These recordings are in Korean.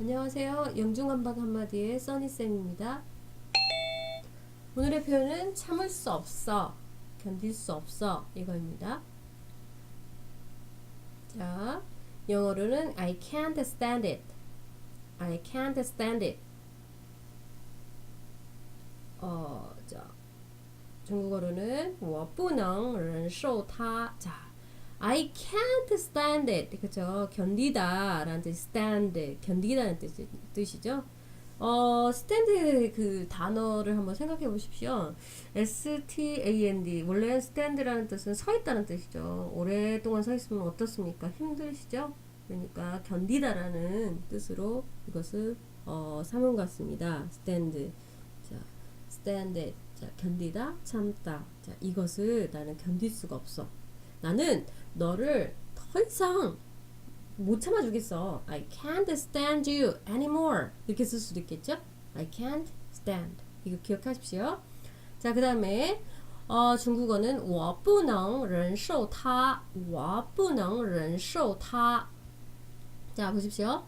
안녕하세요. 영중한박 한마디의 써니쌤입니다. 오늘의 표현은 참을 수 없어, 견딜 수 없어 이거입니다. 자, 영어로는 I can't stand it. I can't stand it. 어, 자, 중국어로는 我不能忍受它. 자, I can't stand it. 그죠? 견디다 라는 뜻, stand, 견디다는 뜻, 뜻이죠. 어, stand 그 단어를 한번 생각해 보십시오. S-T-A-N-D. 원래 stand라는 뜻은 서 있다는 뜻이죠. 오랫동안 서 있으면 어떻습니까? 힘드시죠? 그러니까 견디다라는 뜻으로 이것을 어, 삼은 것 같습니다. stand. 자, stand it. 자, 견디다, 참다. 자, 이것을 나는 견딜 수가 없어. 나는 너를 더 이상 못 참아주겠어. I can't stand you anymore. 이렇게 쓸 수도 있겠죠? I can't stand. 이거 기억하십시오. 자, 그 다음에 어, 중국어는 我不能忍受他,我不能忍受他. 자, 보십시오.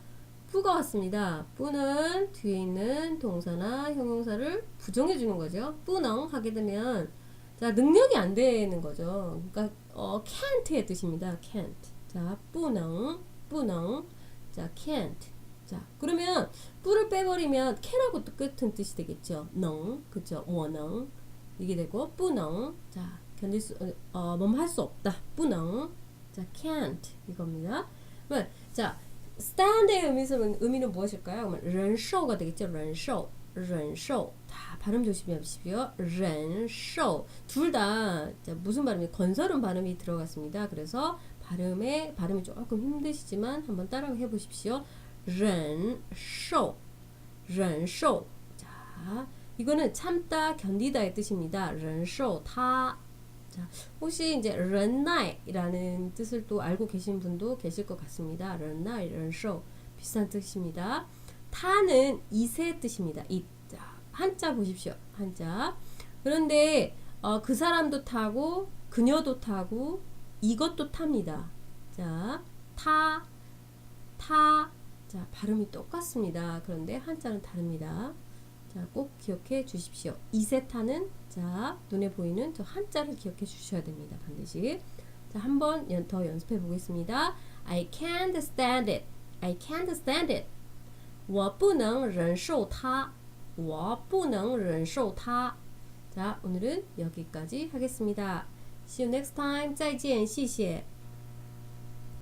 뿌가 왔습니다. 뿌는 뒤에 있는 동사나 형용사를 부정해 주는 거죠. 뿌능 하게 되면 자, 능력이 안 되는 거죠. 그러니까 어, can't의 뜻입니다. can't. 자, 뿌능, 뿌능. 자, can't. 자, 그러면 뿌를 빼버리면 can하고 똑같은 뜻이 되겠죠. 능, 그죠? 원능 이게 되고 뿌능. 자, 견딜 수, 어, 뭐할 수 없다. 뿌능. 자, can't 이겁니다. 그러면 자, stand의 의미는 의미는 무엇일까요? 그러면 忍受가 되겠죠. 忍受, 忍受. 다 발음 조심하십시오. 忍受. 둘 다 무슨 발음이 건설은 발음이 들어갔습니다. 그래서 발음에 발음이 조금 힘드시지만 한번 따라 해 보십시오. 忍受.忍受. 자, 이거는 참다, 견디다의 뜻입니다. 忍受他 자, 혹시 이제 忍耐라는 뜻을 또 알고 계신 분도 계실 것 같습니다. 忍耐,忍受 비슷한 뜻입니다. 타는 이세 뜻입니다. 이 자, 한자 보십시오. 한자. 그런데 어, 그 사람도 타고 그녀도 타고 이것도 탑니다. 자, 타, 타. 자, 발음이 똑같습니다. 그런데 한자는 다릅니다. 자, 꼭 기억해 주십시오. 이세 타는 자, 눈에 보이는 저 한자를 기억해 주셔야 됩니다. 반드시. 자, 한번 연- 더 연습해 보겠습니다. I can't stand it. I can't stand it. 我不能忍受它.我不能忍受它. 자, 오늘은 여기까지 하겠습니다. See you next time. 再见. 谢谢.